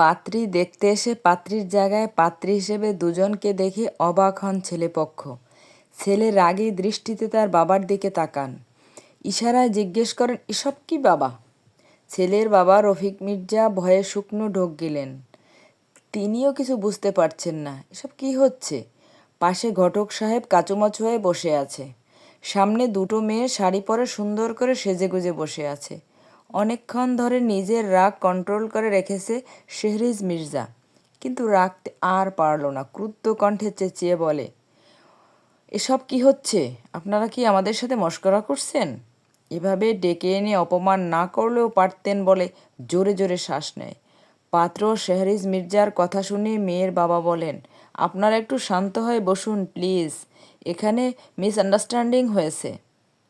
পাত্রী দেখতে এসে পাত্রীর জায়গায় পাত্রী হিসেবে দুজনকে দেখে অবাক হন ছেলেপক্ষ। ছেলে রাগী দৃষ্টিতে তার বাবার দিকে তাকান। ইশারায় জিজ্ঞেস করেন, এসব কি বাবা? ছেলের বাবা রফিক মির্জা ভয়ে শুকনো ঢোক গেলেন। তিনিও কিছু বুঝতে পারছেন না, এসব কি হচ্ছে? পাশে ঘটক সাহেব কাচুমাচু হয়ে বসে আছে। সামনে দুটো মেয়ে শাড়ি পরে সুন্দর করে সেজেগুজে বসে আছে। অনেকক্ষণ ধরে নিজের রাগ কন্ট্রোল করে রেখেছে শেহরিজ মির্জা। কিন্তু রাখতে আর পারল না, ক্রুদ্ধ কণ্ঠে চেঁচিয়ে বলে, এসব কি হচ্ছে? আপনারা কি আমাদের সাথে মস্করা করছেন? এভাবে ডেকে এনে অপমান না করলেও পারতেন বলে জোরে জোরে শ্বাস নেয়। পাত্র শেহরিজ মির্জার কথা শুনে মেয়ের বাবা বলেন, আপনারা একটু শান্ত হয়ে বসুন, প্লিজ। এখানে মিসআন্ডারস্ট্যান্ডিং হয়েছে।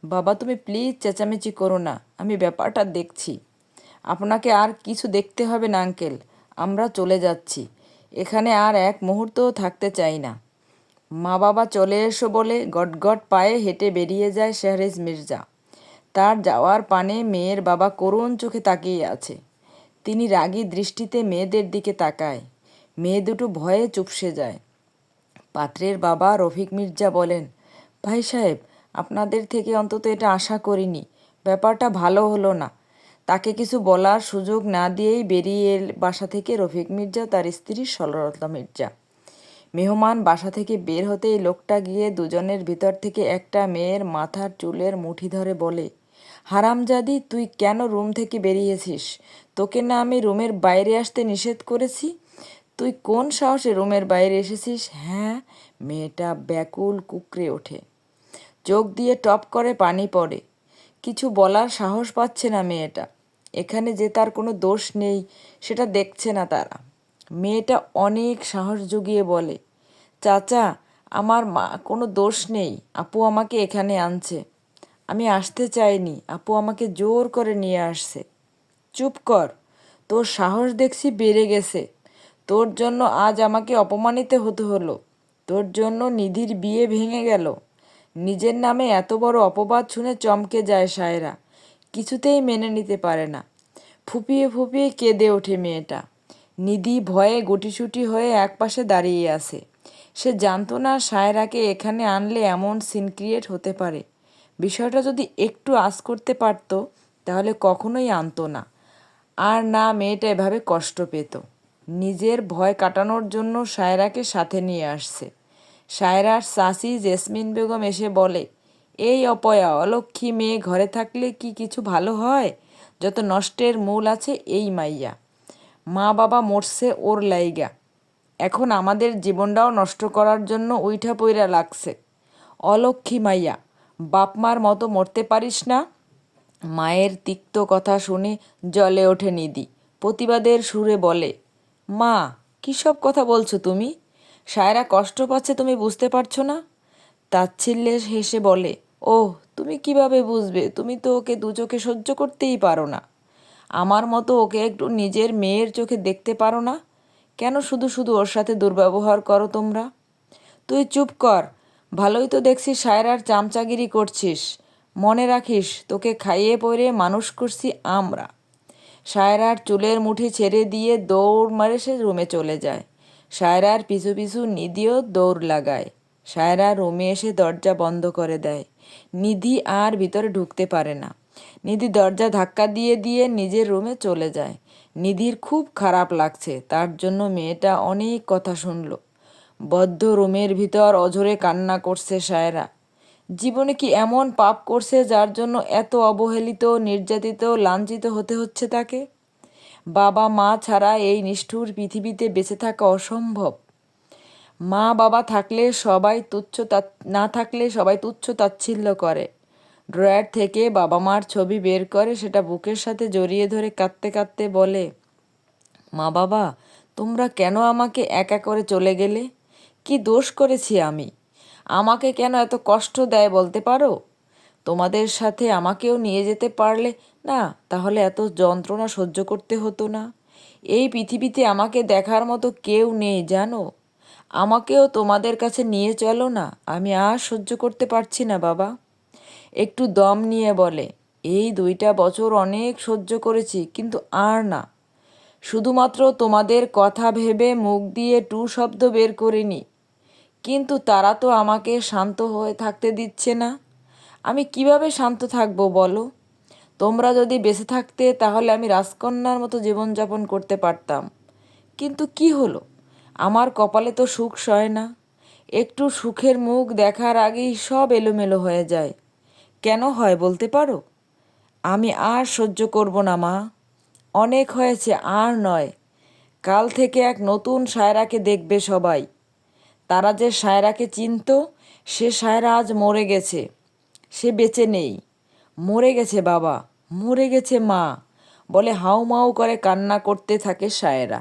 বাবা, তুমি প্লিজ চেঁচামেচি করো না। আমি ব্যাপারটা দেখছি। আপনাকে আর কিছু দেখতে হবে না আঙ্কেল আমরা চলে যাচ্ছি। এখানে আর এক মুহূর্তও থাকতে চাই না। মা বাবা চলে এসো বলে গটগট পায়ে হেঁটে বেরিয়ে যায় শেহরেজ মির্জা। তার যাওয়ার পানে মেয়ের বাবা করুণ চোখে তাকিয়ে আছে। তিনি রাগী দৃষ্টিতে মেয়েদের দিকে তাকায়। মেয়ে দুটো ভয়ে চুপসে যায়। পাত্রের বাবা রফিক মির্জা বলেন, ভাই সাহেব আপনাদের থেকে অন্তত এটা আশা করিনি। ব্যাপারটা ভালো হলো না। তাকে কিছু বলার সুযোগ না দিয়েই বেরিয়ে এল বাসা থেকে রফিক মির্জা, তার স্ত্রী সরলতা মির্জা। মেহমান বাসা থেকে বের হতেই লোকটা গিয়ে দুজনের ভিতর থেকে একটা মেয়ের মাথার চুলের মুঠি ধরে বলে, হারামজাদি, তুই কেন রুম থেকে বেরিয়েছিস? তোকে না আমি রুমের বাইরে আসতে নিষেধ করেছি? তুই কোন সাহসে রুমের বাইরে এসেছিস? হ্যাঁ মেয়েটা ব্যাকুল কুকড়ে ওঠে। চোখ দিয়ে টপ করে পানি পড়ে। কিছু বলার সাহস পাচ্ছে না মেয়েটা। এখানে যে তার কোনো দোষ নেই, সেটা দেখছে না তারা। মেয়েটা অনেক সাহস জুগিয়ে বলে, চাচা, আমার মা, কোনো দোষ নেই। আপু আমাকে এখানে আনছে। আমি আসতে চাইনি। আপু আমাকে জোর করে নিয়ে আসছে। চুপ কর। তোর সাহস দেখছি বেড়ে গেছে। তোর জন্য আজ আমাকে অপমানিত হতে হলো। তোর জন্য নিধির বিয়ে ভেঙে গেল। নিজের নামে এত বড় অপবাদ শুনে চমকে যায় সায়রা। কিছুতেই মেনে নিতে পারে না। ফুপিয়ে ফুপিয়ে কেঁদে ওঠে মেয়েটা। নিধি ভয়ে গুটিসুটি হয়ে একপাশে দাঁড়িয়ে আছে। সে জানতো না সায়রাকে এখানে আনলে এমন সিন ক্রিয়েট হতে পারে। বিষয়টা যদি একটু আস করতে পারতো, তাহলে কখনোই আনতো না। আর না, মেয়েটা এভাবে কষ্ট পেত। নিজের ভয় কাটানোর জন্য সায়রাকে সাথে নিয়ে আসছে। সায়রার সাসি জেসমিন বেগম এসে বলে, এই অপয়া অলক্ষী মেয়ে ঘরে থাকলে কি কিছু ভালো হয়? যত নষ্টের মূল আছে এই মাইয়া। মা বাবা মরছে ওর লাইগা। এখন আমাদের জীবনটাও নষ্ট করার জন্য উইঠা পইরা লাগছে। অলক্ষী মাইয়া, বাপ মার মতো মরতে পারিস না? মায়ের তিক্ত কথা শুনে জলে ওঠে নিদি প্রতিবাদের সুরে বলে, মা, কী সব কথা বলছো তুমি? সায়রা কষ্ট পাচ্ছে তুমি বুঝতে পারছ না? তাচ্ছিল্যে হেসে বলে ও তুমি কীভাবে বুঝবে? তুমি তো ওকে দু চোখে সহ্য করতেই পারো না। আমার মতো ওকে একটু নিজের মেয়ের চোখে দেখতে পারো না? কেন শুধু শুধু ওর সাথে দুর্ব্যবহার করো তোমরা? তুই চুপ কর। ভালোই তো দেখছি সায়রার চামচাগিরি করছিস। মনে রাখিস, তোকে খাইয়ে পরে মানুষ করছি আমরা। সায়রার চুলের মুঠি ছেড়ে দিয়ে দৌড় মারে সে রুমে চলে যায়। সায়রার পিছু পিছু নিধিও দৌড় লাগায়। সায়রা রুমে এসে দরজা বন্ধ করে দেয়। নিধি আর ভিতরে ঢুকতে পারে না। নিধি দরজা ধাক্কা দিয়ে দিয়ে নিজের রুমে চলে যায়। নিধির খুব খারাপ লাগছে, তার জন্য মেয়েটা অনেক কথা শুনল। বদ্ধ রুমের ভিতর অঝরে কান্না করছে সায়রা জীবনে কি এমন পাপ করছে যার জন্য এত অবহেলিত, নির্যাতিত, লাঞ্ছিত হতে হচ্ছে তাকে? বাবা মা ছাড়া এই নিষ্ঠুর পৃথিবীতে বেঁচে থাকা অসম্ভব। মা বাবা থাকলে সবাই তুচ্ছ না থাকলে সবাই তুচ্ছ তাচ্ছিল্য করে। ড্রয়ার থেকে বাবা মার ছবি বের করে সেটা বুকের সাথে জড়িয়ে ধরে কাঁদতে কাঁদতে বলে, মা বাবা, তোমরা কেন আমাকে একা করে চলে গেলে? কি দোষ করেছি আমি? আমাকে কেন এত কষ্ট দেয় বলতে পারো? তোমাদের সাথে আমাকেও নিয়ে যেতে পারলে না, তাহলে এত যন্ত্রণা সহ্য করতে হতো না। এই পৃথিবীতে আমাকে দেখার মতো কেউ নেই, জানো? আমাকেও তোমাদের কাছে নিয়ে চলো না, আমি আর সহ্য করতে পারছি না, বাবা। একটু দম নিয়ে বলে, এই দুইটা বছর অনেক সহ্য করেছি, কিন্তু আর না। শুধুমাত্র তোমাদের কথা ভেবে মুখ দিয়ে টু শব্দ বের করিনি। কিন্তু তারা তো আমাকে শান্ত হয়ে থাকতে দিচ্ছে না। আমি কীভাবে শান্ত থাকব বলো? তোমরা যদি বেঁচে থাকতে, তাহলে আমি রাজকন্যার মতো জীবনযাপন করতে পারতাম। কিন্তু কি হলো? আমার কপালে তো সুখ সয় না। একটু সুখের মুখ দেখার আগেই সব এলোমেলো হয়ে যায়। কেন হয় বলতে পারো? আমি আর সহ্য করব না, মা। অনেক হয়েছে, আর নয়। কাল থেকে এক নতুন সায়রাকে দেখবে সবাই। তারা যে সায়রাকে চিনত, সে সায়রা আজ মরে গেছে। সে বেঁচে নেই। মরে গেছে বাবা। মরে গেছে মা। বলে হাউমাউ করে কান্না করতে থাকে সায়রা